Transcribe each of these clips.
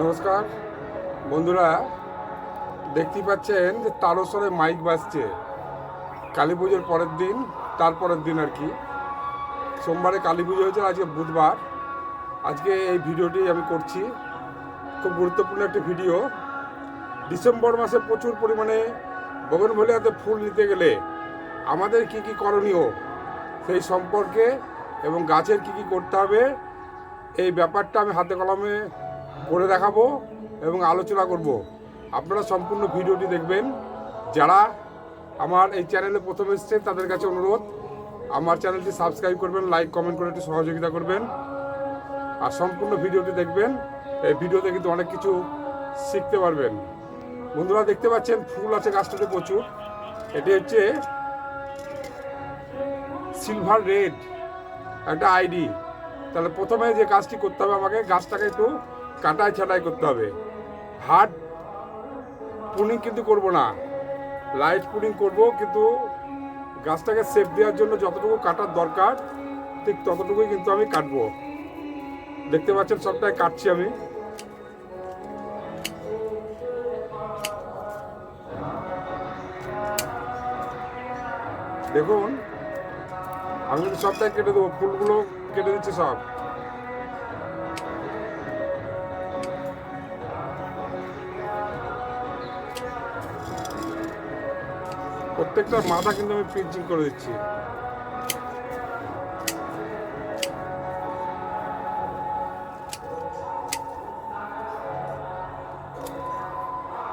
নমস্কার। বন্ধুরা, দেখতেই পাচ্ছেন যে তারস্বরে মাইক বাজছে। কালী পুজোর পরের দিন, তারপরের দিন আর কি। সোমবারে কালী পুজো হয়েছে, আজকে বুধবার। আজকে এই ভিডিওটি আমি করছি। খুব গুরুত্বপূর্ণ একটি ভিডিও। ডিসেম্বর মাসে প্রচুর পরিমাণে বগনভলিয়াতে ফুল নিতে গেলে আমাদের কি কি করণীয়, সেই সম্পর্কে এবং গাছের কি কি করতে হবে, এই ব্যাপারটা আমি হাতে কলমে করে দেখাবো এবং আলোচনা করব। আপনারা সম্পূর্ণ ভিডিওটি দেখবেন। যারা আমার এই চ্যানেলে প্রথম এসেছেন, তাদের কাছে অনুরোধ, আমার চ্যানেলটি সাবস্ক্রাইব করবেন, লাইক, কমেন্ট করে একটু সহযোগিতা করবেন। আর সম্পূর্ণ ভিডিওটি দেখবেন, এই ভিডিওতে কিন্তু অনেক কিছু শিখতে পারবেন। বন্ধুরা, দেখতে পাচ্ছেন, ফুল আছে গাছটাতে প্রচুর। এটি হচ্ছে সিলভার রেড, একটা আইডি। তাহলে প্রথমে যে কাজটি করতে হবে আমাকে, গাছটাকে একটু কাটাই ছাটাই করতে হবে। হার্ড পুনিং কিন্তু করব না। লাইট পুনিং করব, কিন্তু গাছটাকে সেফ দেওয়ার জন্য যতটুকু কাটার দরকার, ঠিক ততটুকুই কিন্তু আমি কাটবো। দেখতে পাচ্ছেন সবটাই কাটছি আমি। দেখুন, আমি কিন্তু সবটাই কেটে দেবো, ফুলগুলো কেটে দিচ্ছি সব। প্রত্যেকটা মাথা কিন্তু আমি পিঞ্চিং করে দিচ্ছি।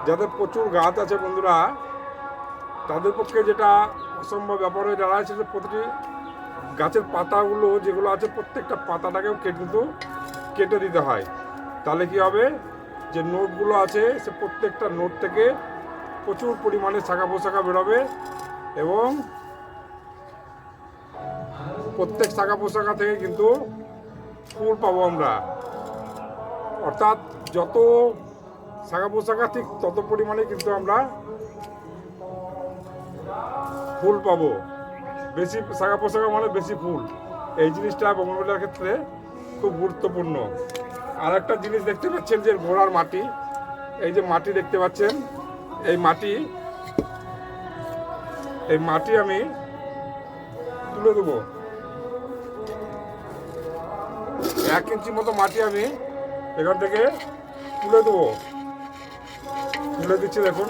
যাদের প্রচুর গাছ আছে বন্ধুরা, তাদের পক্ষে যেটা অসম্ভব ব্যাপার হয়ে দাঁড়ায় সেটা প্রতিটি গাছের পাতাগুলো যেগুলো আছে, প্রত্যেকটা পাতাটাকেও কেটে কিন্তু কেটে দিতে হয়। তাহলে কি হবে? যে নোটগুলো আছে, সে প্রত্যেকটা নোট থেকে প্রচুর পরিমাণে শাখা পোশাখা বেরোবে এবং প্রত্যেক শাখা পোশাখা থেকে কিন্তু ফুল পাবো আমরা। অর্থাৎ যত শাখা পোশাখা ঠিক তত পরিমাণে কিন্তু আমরা ফুল পাবো। বেশি শাখা পোশাখা মানে বেশি ফুল। এই জিনিসটা বঙ্গমেলার ক্ষেত্রে খুব গুরুত্বপূর্ণ। আর একটা জিনিস দেখতে পাচ্ছেন যে ঘোড়ার মাটি, এই যে মাটি দেখতে পাচ্ছেন এই মাটি এই মাটি আমি তুলে দেবো। এক ইঞ্চি মতো মাটি আমি এখান থেকে তুলে দেবো। তুলে দিচ্ছি দেখুন।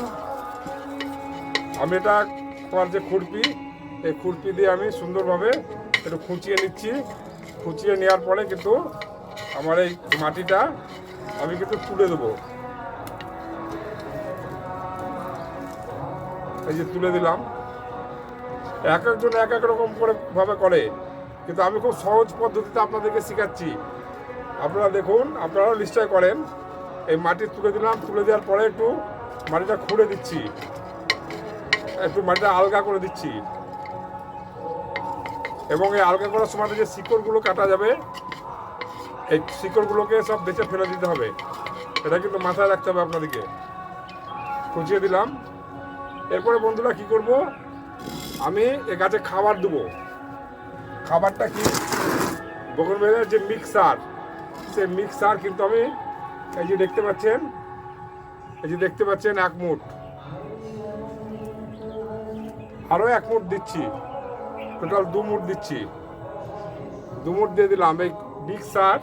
আমি এটা আমার যে খুরপি এই খুরপি দিয়ে আমি সুন্দরভাবে একটু খুঁচিয়ে নিচ্ছি। খুঁচিয়ে নেওয়ার পরে কিন্তু আমার এই মাটিটা আমি কিন্তু তুলে দেবো। এই যে তুলে দিলাম। এক একজন এক এক রকম করে ভাবে করে। কিন্তু আমি খুব সহজ পদ্ধতিতে আপনাদেরকে শেখাচ্ছি। আপনারা দেখুন, আপনারাও নিশ্চয় করেন। এই মাটি তুলে দিলাম, তুলে দেওয়ার পরে একটু মাটিটা খুঁড়ে দিচ্ছি। একটু মাটিটা আলগা করে দিচ্ছি। এবং এই আলগা করার সময় যে শিকড়গুলো কাটা যাবে, এই শিকড়গুলোকে সব বেঁচে ফেলে দিতে হবে। এটা কিন্তু মাথায় রাখতে হবে আপনাদেরকে। খুঁচিয়ে দিলাম। এরপরে বন্ধুরা কি করব? আমি এ গাছে খাবার দেবো। খাবারটা কি? বগনবেলের যে মিক্সার সে মিক্সার কিন্তু আমি এই যে দেখতে পাচ্ছেন, এই যে দেখতে পাচ্ছেন এক মুঠ। আরও এক মুঠ দিচ্ছি। টোটাল দু মুঠ দিচ্ছি। দু মুঠ দিয়ে দিলাম। এই মিক্সার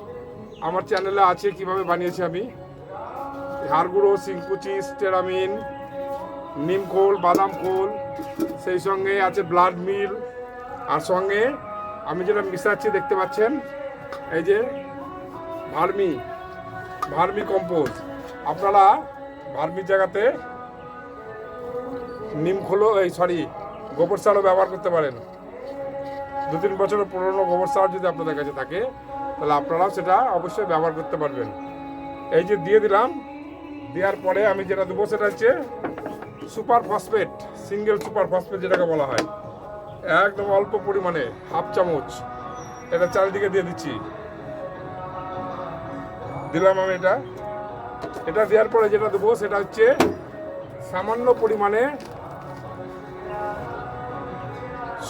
আমার চ্যানেলে আছে, কীভাবে বানিয়েছি আমি? হাড়গুঁড়ো সিংকুচি স্টেরামিন নিম খোল, বাদাম খোল, সেই সঙ্গে আছে ব্লাড মিল আর সঙ্গে আমি যেটা মিশাচ্ছি দেখতে পাচ্ছেন, এই যে ভার্মি ভার্মি কম্পোজ আপনারা ভার্মির জায়গাতে নিম খোলো এই সরি গোবর সারও ব্যবহার করতে পারেন। দু তিন বছরের পুরনো গোবর সার যদি আপনাদের কাছে থাকে, তাহলে আপনারাও সেটা অবশ্যই ব্যবহার করতে পারবেন। এই যে দিয়ে দিলাম, দেওয়ার পরে আমি যেটা দেবো সেটা হচ্ছে super phosphate, single super phosphate যেটাকে বলা হয়, একদম অল্প পরিমাণে, হাফ চামচ, এটা চারিদিকে দিয়ে দিচ্ছি। দিলাম আমি এটা। এটা দেওয়ার পরে যেটা দেবো সেটা হচ্ছে সামান্য পরিমাণে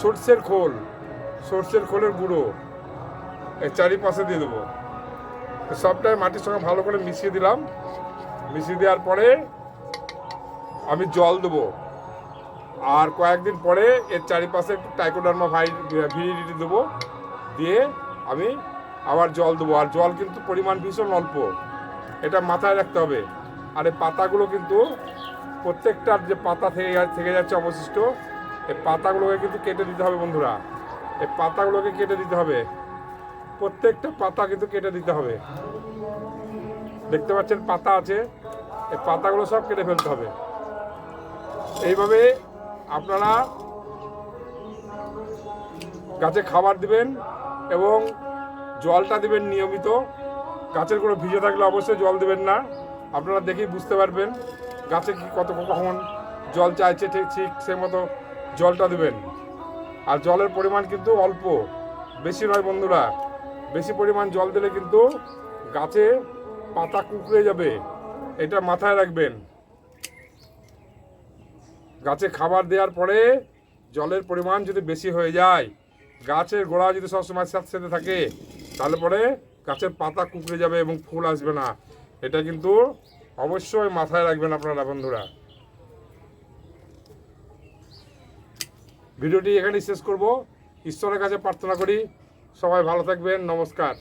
সর্ষের খোল, সর্ষের খোলের গুঁড়ো এই চারিপাশে দিয়ে দেবো। সবটাই মাটির সঙ্গে ভালো করে মিশিয়ে দিলাম। মিশিয়ে দেওয়ার পরে আমি জল দেবো। আর কয়েকদিন পরে এর চারিপাশে একটু টাইকোডার্মা ভাই ভিডিটি দেবো। দিয়ে আমি আবার জল দেবো। আর জল কিন্তু পরিমাণ ভীষণ অল্প। এটা মাথায় রাখতে হবে। আর এই পাতাগুলো কিন্তু প্রত্যেকটার যে পাতা থেকে থেকে যাচ্ছে অবশিষ্ট, এই পাতাগুলোকে কিন্তু কেটে দিতে হবে বন্ধুরা। এই পাতাগুলোকে কেটে দিতে হবে। প্রত্যেকটা পাতা কিন্তু কেটে দিতে হবে। দেখতে পাচ্ছেন পাতা আছে। এই পাতাগুলো সব কেটে ফেলতে হবে। এইভাবে আপনারা গাছে খাবার দিবেন এবং জলটা দিবেন নিয়মিত। গাছের কোনো ভিজে থাকলে অবশ্যই জল দেবেন না। আপনারা দেখেই বুঝতে পারবেন গাছে কি কত কখন জল চাইছে, ঠিক ঠিক সে মতো জলটা দেবেন। আর জলের পরিমাণ কিন্তু অল্প, বেশি নয় বন্ধুরা। বেশি পরিমাণ জল দিলে কিন্তু গাছে পাতা কুকড়ে যাবে, এটা মাথায় রাখবেন। গাছে খাবার দেওয়ার পরে জলের পরিমাণ যদি বেশি হয়ে যায়, গাছের গোড়া যদি সবসময় সাথে থাকে, তাহলে পরে গাছের পাতা কুকড়ে যাবে এবং ফুল আসবে না। এটা কিন্তু অবশ্যই মাথায় রাখবেন আপনারা, বন্ধুরা। ভিডিওটি এখানেই শেষ করব। ঈশ্বরের কাছে প্রার্থনা করি। সবাই ভালো থাকবেন। নমস্কার।